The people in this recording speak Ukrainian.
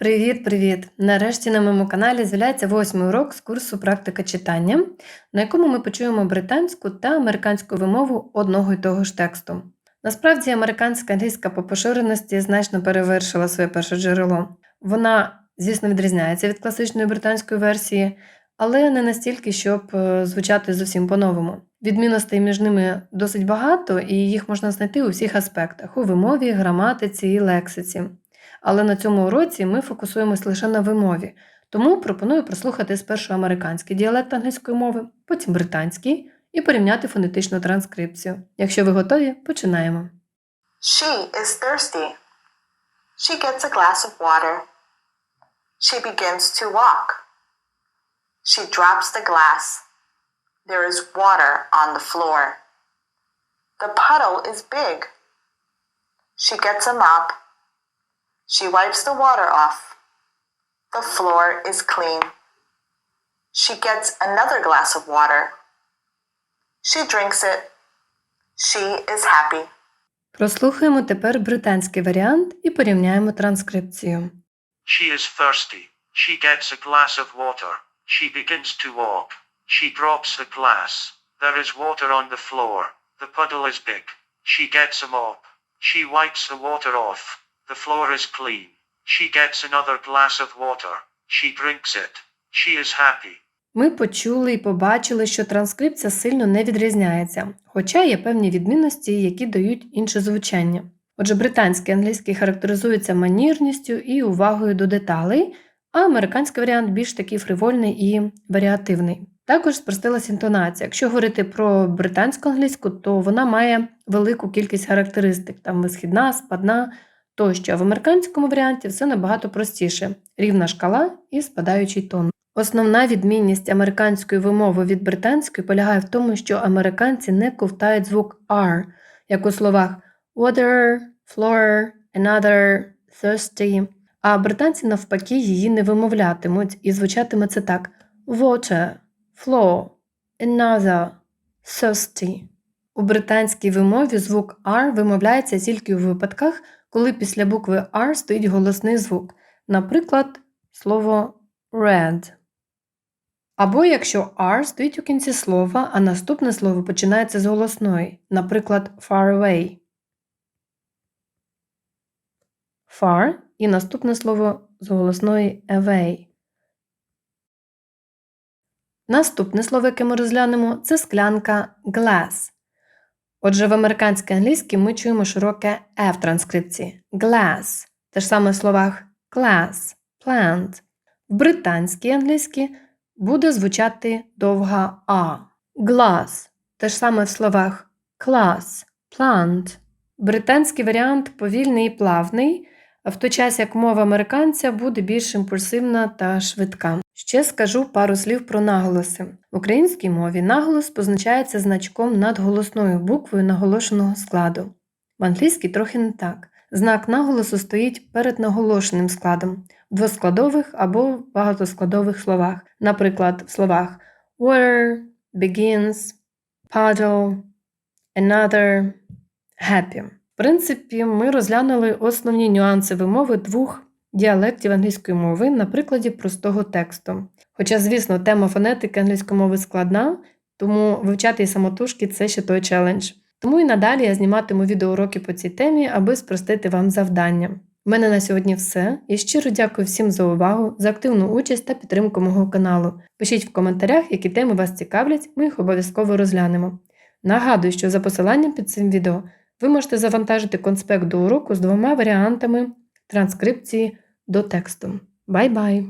Привіт-привіт! Нарешті на моєму каналі з'являється восьмий урок з курсу практика читання, на якому ми почуємо британську та американську вимову одного й того ж тексту. Насправді, американська англійська по поширеності значно перевершила своє перше джерело. Вона, звісно, відрізняється від класичної британської версії, але не настільки, щоб е, звучати зовсім по-новому. Відмінностей між ними досить багато, і їх можна знайти у всіх аспектах у вимові, граматиці і лексиці. Але на цьому уроці ми фокусуємось лише на вимові, тому пропоную прослухати спершу американський діалект англійської мови, потім британський і порівняти фонетичну транскрипцію. Якщо ви готові, починаємо. She is thirsty. She gets a glass of water. She begins to walk. She drops the glass. There is water on the floor. The puddle is big. She gets a mop. She wipes the water off. The floor is clean. She gets another glass of water. She drinks it. She is happy. Прослухаємо тепер британський варіант і порівняємо транскрипцію. She is thirsty. She gets a glass of water. She begins to walk. She drops the glass. There is water on the floor. The puddle is big. She gets a mop. She wipes the water off. The floor is clean. She gets another glass of water. She drinks it. She is happy. Ми почули і побачили, що транскрипція сильно не відрізняється, хоча є певні відмінності, які дають інше звучання. Отже, британський англійський характеризуються манірністю і увагою до деталей, а американський варіант більш такий фривольний і варіативний. Також спростилась інтонація. Якщо говорити про британську англійську, то вона має велику кількість характеристик, там висхідна, спадна тощо. В американському варіанті все набагато простіше: рівна шкала і спадаючий тон. Основна відмінність американської вимови від британської полягає в тому, що американці не ковтають звук R, як у словах water, floor, another, thirsty, а британці навпаки її не вимовлятимуть і звучатиме це так: water, floor, another, thirsty. У британській вимові звук R вимовляється тільки у випадках, коли після букви R стоїть голосний звук, наприклад, слово red. Або якщо R стоїть у кінці слова, а наступне слово починається з голосної, наприклад, far away. Far і наступне слово з голосної away. Наступне слово, яке ми розглянемо, це склянка glass. Отже, в американській англійській ми чуємо широке E в транскрипції glass. Те ж саме в словах class, plant. В британській англійській буде звучати довга А. Glass. Те ж саме в словах class, plant. Британський варіант повільний і плавний, в той час як мова американця буде більш імпульсивна та швидка. Ще скажу пару слів про наголоси. В українській мові наголос позначається значком над голосною буквою наголошеного складу. В англійській трохи не так. Знак наголосу стоїть перед наголошеним складом в двоскладових або багатоскладових словах, наприклад, в словах water, begins, puddle, another, happy. В принципі, ми розглянули основні нюанси вимови двох діалектів англійської мови на прикладі простого тексту. Хоча, звісно, тема фонетики англійської мови складна, тому вивчати її самотужки це ще той челендж. Тому і надалі я зніматиму відеоуроки по цій темі, аби спростити вам завдання. У мене на сьогодні все. І щиро дякую всім за увагу, за активну участь та підтримку мого каналу. Пишіть в коментарях, які теми вас цікавлять, ми їх обов'язково розглянемо. Нагадую, що за посиланням під цим відео ви можете завантажити конспект до уроку з двома варіантами транскрипції до тексту. Бай-бай!